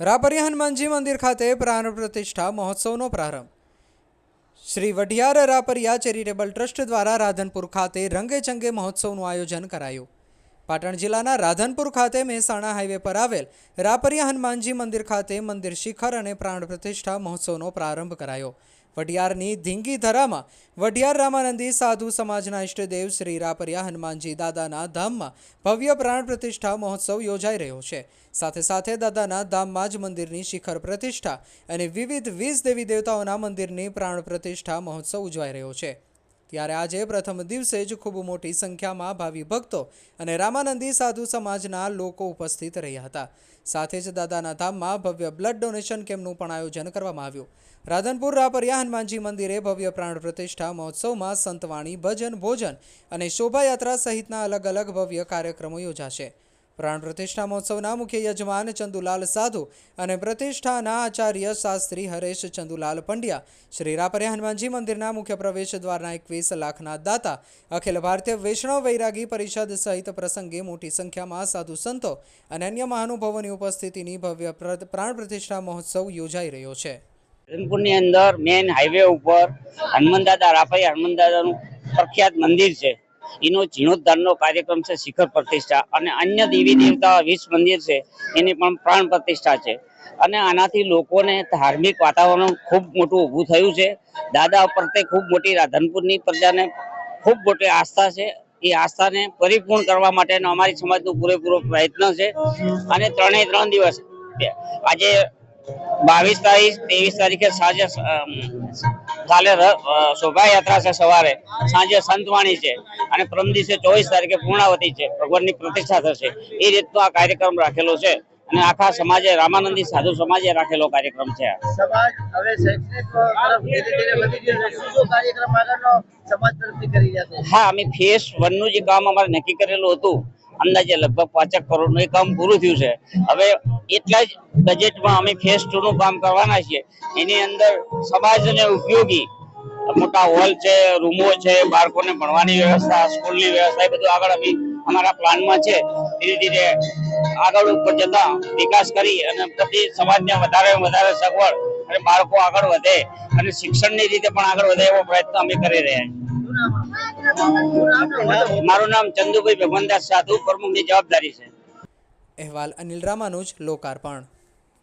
રાપરિયા હનુમાનજી મંદિર ખાતે પ્રાણ પ્રતિષ્ઠા મહોત્સવનો પ્રારંભ. શ્રી વઢિયાર રાપરિયા ચેરિટેબલ ટ્રસ્ટ દ્વારા રાધનપુર ખાતે રંગેચંગે મહોત્સવનું આયોજન કરાયું. પાટણ જિલ્લાના રાધનપુર ખાતે મહેસાણા હાઈવે પર આવેલ રાપરિયા હનુમાનજી મંદિર ખાતે મંદિર શિખર અને પ્રાણ પ્રતિષ્ઠા મહોત્સવનો પ્રારંભ કરાયો. વઢિયારની ધીંગી ધરામાં વઢિયાર રામાનંદી સાધુ સમાજના ઇષ્ટદેવ શ્રી રાપરિયા હનુમાનજી દાદાના ધામમાં ભવ્ય પ્રાણ પ્રતિષ્ઠા મહોત્સવ યોજાઈ રહ્યો છે. સાથે સાથે દાદાના ધામમાં જ મંદિરની શિખર પ્રતિષ્ઠા અને વિવિધ વીસ દેવી દેવતાઓના મંદિરની પ્રાણ પ્રતિષ્ઠા મહોત્સવ ઉજવાઈ રહ્યો છે. ત્યારે આજે પ્રથમ દિવસે જ ખૂબ મોટી સંખ્યામાં ભાવિ ભક્તો અને રામાનંદી સાધુ સમાજના લોકો ઉપસ્થિત રહ્યા હતા. સાથે જ દાદાના ધામમાં ભવ્ય બ્લડ ડોનેશન કેમ્પનું પણ આયોજન કરવામાં આવ્યું. રાધનપુર રાપરિયા હનુમાનજી મંદિરે ભવ્ય પ્રાણ પ્રતિષ્ઠા મહોત્સવમાં સંતવાણી, ભજન, ભોજન અને શોભાયાત્રા સહિતના અલગ અલગ ભવ્ય કાર્યક્રમો યોજાશે. પ્રાણ પ્રતિષ્ઠા મહોત્સવના મુખ્ય યજમાન ચંદુલાલ સાધુ અને પ્રતિષ્ઠાના આચાર્ય શાસ્ત્રી હરેશ ચંદુલાલ પંડ્યા શ્રી રાપરે હનુમાનજી મંદિરના મુખ્ય પ્રવેશ દ્વારના એકવીસ લાખના દાતા, અખિલ ભારતીય વૈષ્ણવ વૈરાગી પરિષદ સહિત પ્રસંગે મોટી સંખ્યામાં સાધુ સંતો અને અન્ય મહાનુભાવોની ઉપસ્થિતિની ભવ્ય પ્રાણ પ્રતિષ્ઠા મહોત્સવ યોજાઈ રહ્યો છે. રતનપુરની અંદર મેઇન હાઈવે ઉપર હનુમાન દાદા, રાફાઈ હનુમાન દાદાનું પ્રખ્યાત મંદિર છે. એનો જીર્ણોદ્ધારનો કાર્યક્રમ છે શિખર પ્રતિષ્ઠા અને અન્ય દેવી દેવતા વીસ મંદિર છે, એની પણ પ્રાણ પ્રતિષ્ઠા છે. અને આનાથી લોકોને ધાર્મિક વાતાવરણ ખૂબ મોટું ઊભું થયું છે. દાદા પ્રત્યે ખૂબ મોટી રાધનપુરની પ્રજાને ખૂબ મોટી આસ્થા છે. એ આસ્થાને પરિપૂર્ણ કરવા માટેનો અમારી સમાજનો પૂરેપૂરો પ્રયત્ન છે. અને ત્રણેય ત્રણ દિવસ, આજે બાવીસ તારીખ, ત્રેવીસ તારીખે સાંજે કાલે શોભાયાત્રા છે સવારે. સાંજે સંતવાણી છે. અને પ્રમ દિવસે ચોવીસ તારીખે પૂર્ણાવતી છે. ભગવાનની પ્રતિષ્ઠા થશે. એ રીતનો આ કાર્યક્રમ રાખેલો છે. અને આખા સમાજે રામાનંદી સાધુ સમાજે રાખેલો કાર્યક્રમ છે હા અમે ફેસ વનનું જે કામ અમારે નક્કી કરેલું હતું અંદાજે લગભગ પાંચેક કરોડનું એ કામ પૂરું થયું છે. હવે એટલા જ બજેટમાં અમે ફેસ ટુ નું કામ કરવાના છીએ. એની અંદર સમાજને ઉપયોગી મોટા હોલ છે, રૂમો છે, બાળકોને ભણવાની વ્યવસ્થા, સ્કૂલની વ્યવસ્થા, એ બધું આગળ અમે અમારા પ્લાનમાં છે. ધીરે ધીરે આગળ ઉપર જતા વિકાસ કરી અને પ્રતિ સમાજને વધારે વધારે સગવડ અને બાળકો આગળ વધે અને શિક્ષણની રીતે પણ આગળ વધે એવો પ્રયત્ન અમે કરી રહ્યા છીએ. મારું નામ ચંદુભાઈ ભગવાનદાસ સાધુ પ્રમુખની જવાબદારી છે. અહેવાલ અનિલ રામાનુજ લોકાર્પણ.